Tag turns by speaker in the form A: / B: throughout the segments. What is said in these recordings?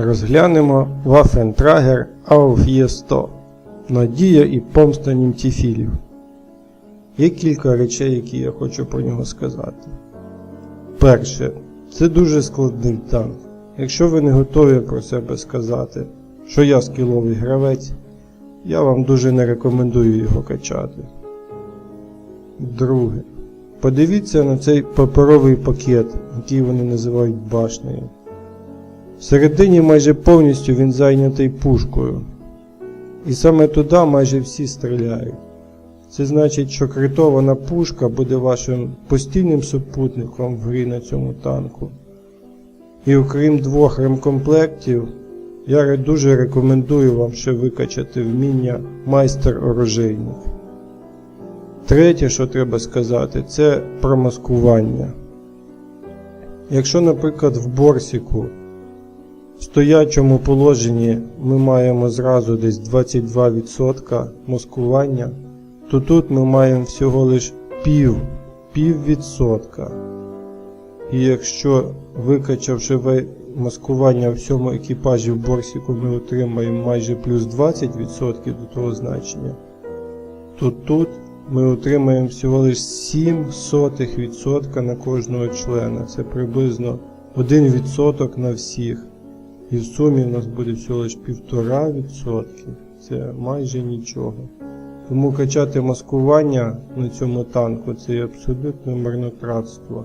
A: Розглянемо Waffentrager auf 100 Надія і помста німтіфілів. Є кілька речей, які я хочу про нього сказати. Перше, це дуже складний танк. Якщо ви не готові про себе сказати, що я скіловий гравець, я вам дуже не рекомендую його качати. Друге. Подивіться на цей паперовий пакет, який вони називають башнею. Всередині майже повністю він зайнятий пушкою. І саме туди майже всі стріляють. Це значить, що критована пушка буде вашим постійним супутником в грі на цьому танку. І окрім двох ремкомплектів, я дуже рекомендую вам ще викачати вміння майстер-оружейник. Третє, що треба сказати, це про маскування. Якщо, наприклад, в борсіку в стоячому положенні ми маємо зразу десь 22% маскування, то тут ми маємо всього лиш пів, пів відсотка. І якщо викачавши маскування в всьому екіпажі в борсіку, ми отримаємо майже плюс 20% до того значення, то тут ми отримаємо всього лиш 0,07% на кожного члена. Це приблизно 1% на всіх. І в сумі у нас буде всього лиш 1,5%. Це майже нічого. Тому качати маскування на цьому танку це є абсолютне марнотратство.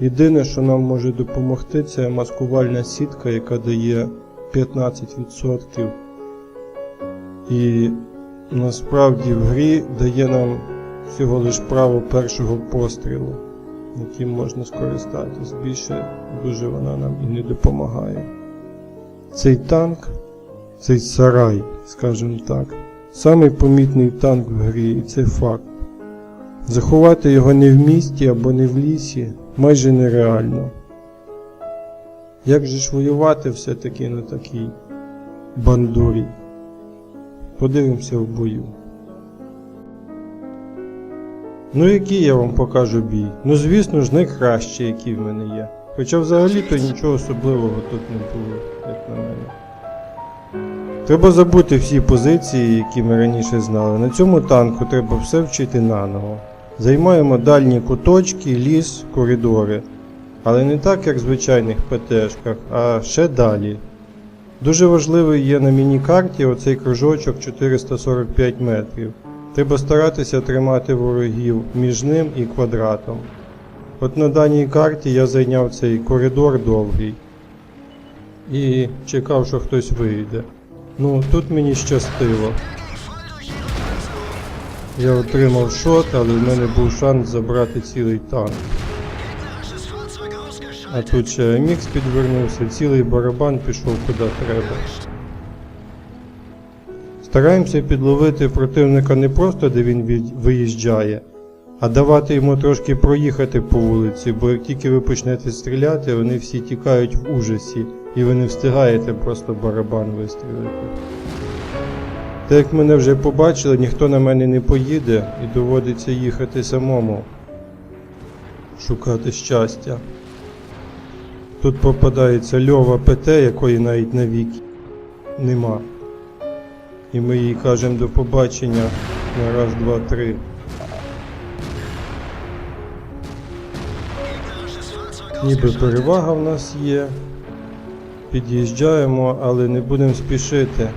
A: Єдине, що нам може допомогти, це маскувальна сітка, яка дає 15%. І насправді в грі дає нам всього лиш право першого пострілу, яким можна скористатись. Більше дуже вона нам і не допомагає. Цей танк, цей сарай, скажімо так, самий помітний танк в грі, і це факт. Заховати його не в місті або не в лісі майже нереально. Як же ж воювати все-таки на такій бандурі? Подивимося в бою. Ну який я вам покажу бій? Ну звісно ж не краще, який в мене є. Хоча взагалі-то нічого особливого тут не було, як на мене. Треба забути всі позиції, які ми раніше знали. На цьому танку треба все вчити наново. Займаємо дальні куточки, ліс, коридори. Але не так, як в звичайних ПТшках, а ще далі. Дуже важливий є на міні-карті оцей кружочок 445 метрів. Треба старатися тримати ворогів між ним і квадратом. От на даній карті я зайняв цей коридор довгий і чекав, що хтось вийде. Ну, тут мені щастило. Я отримав шот, але в мене був шанс забрати цілий танк. А тут ще мікс підвернувся, цілий барабан пішов куди треба. Стараємося підловити противника не просто де він виїжджає, а давати йому трошки проїхати по вулиці, бо як тільки ви почнете стріляти, вони всі тікають в ужасі, і ви не встигаєте просто барабан вистрілити. Так як мене вже побачили, ніхто на мене не поїде і доводиться їхати самому. Шукати щастя. Тут попадається льова ПТ, якої навіть на вік нема. І ми їй кажемо до побачення на раз, два, три. Ніби перевага в нас є. Під'їжджаємо, але не будемо спішити.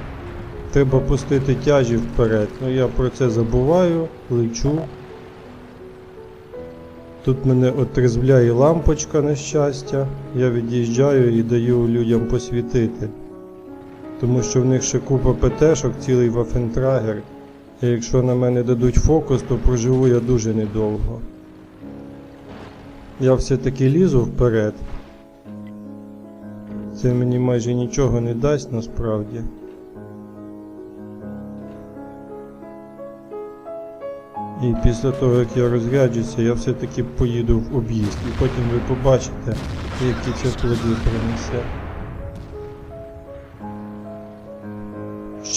A: Треба пустити тяжі вперед. Ну я про це забуваю, лечу. Тут мене отрезвляє лампочка на щастя. Я від'їжджаю і даю людям посвітити. Тому що в них ще купа ПТшок, цілий вафентрагер. І якщо на мене дадуть фокус, то проживу я дуже недовго. Я все-таки лізу вперед. Це мені майже нічого не дасть насправді. І після того, як я розряджуся, я все-таки поїду в об'їзд. І потім ви побачите, які це плоди принесе.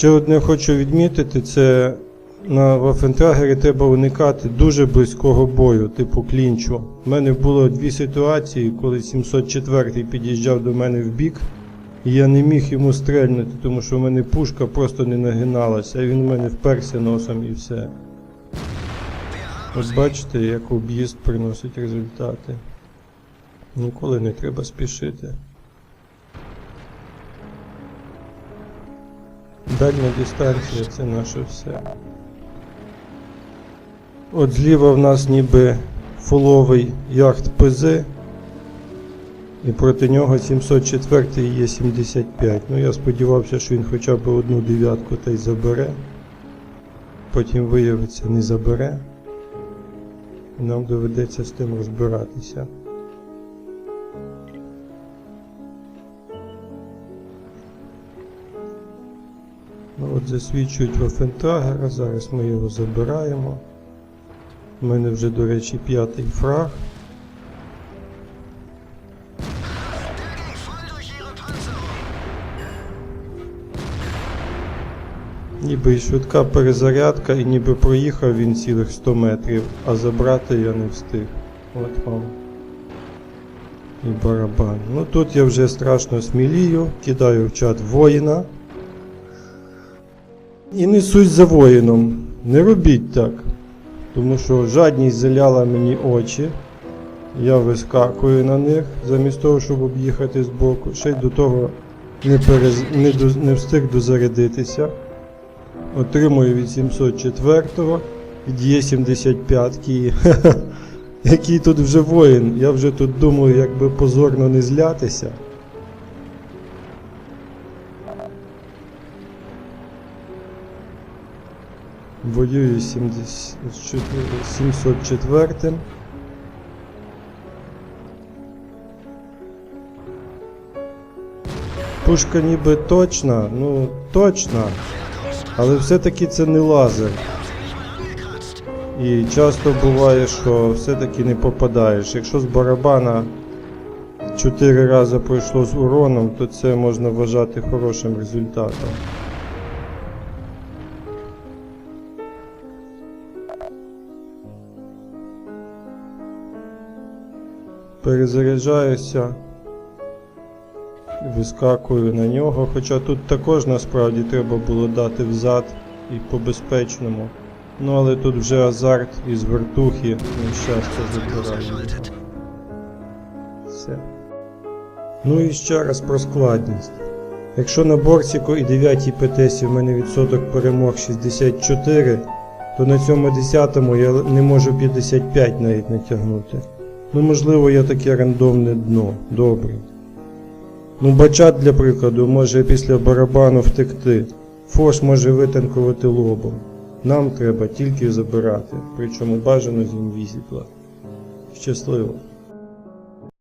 A: Ще одне хочу відмітити, це на Вафентрагері треба уникати дуже близького бою, типу клінчу. У мене було дві ситуації, коли 704-й під'їжджав до мене в бік, І я не міг йому стрельнути, тому що в мене пушка просто не нагиналася, а він в мене вперся носом і все. От бачите, як об'їзд приносить результати. Ніколи не треба спішити. Дальня дистанція це наше все. От зліва в нас ніби фуловий яхт ПЗ. І проти нього 704 є 75. Ну я сподівався, що він хоча б одну дев'ятку та й забере. Потім виявиться, не забере. І нам доведеться з тим розбиратися. От засвідчують Вофентагера, зараз ми його забираємо. У мене вже, до речі, п'ятий фраг. Ніби швидка перезарядка, і ніби проїхав він цілих 100 метрів, а забрати я не встиг. От вам. І барабан. Ну тут я вже страшно смілію, кидаю в чат воїна. І несусь за воїном. Не робіть так. Тому що жадність заляла мені очі. Я вискакую на них, замість того, щоб об'їхати збоку. Ще й до того не, перез... не, до... не встиг дозарядитися. Отримую від 704-го, від Є75, який тут вже воїн. Я вже тут думаю, як би позорно не злятися. Воюю з 70 з 704. Пушка ніби точна, ну точна, але все-таки це не лазер. І часто буває, що все-таки не попадаєш. Якщо з барабана 4 рази пройшло з уроном, то це можна вважати хорошим результатом. Перезаряджаюся, вискакую на нього, хоча тут також насправді треба було дати взад і по-безпечному. Ну але тут вже азарт із вертухи, нещастя забираю. його. Все. Ну і ще раз про складність. Якщо на борціку і 9 ПТСі в мене відсоток перемог 64, то на цьому 10-му я не можу 55 навіть натягнути. Ну, можливо, я таке рандомне дно. Добре. Ну, бачат, для прикладу, може після барабану втекти. Фош може витанкувати лобом. Нам треба тільки забирати, причому бажано з інвізітла. Щасливо!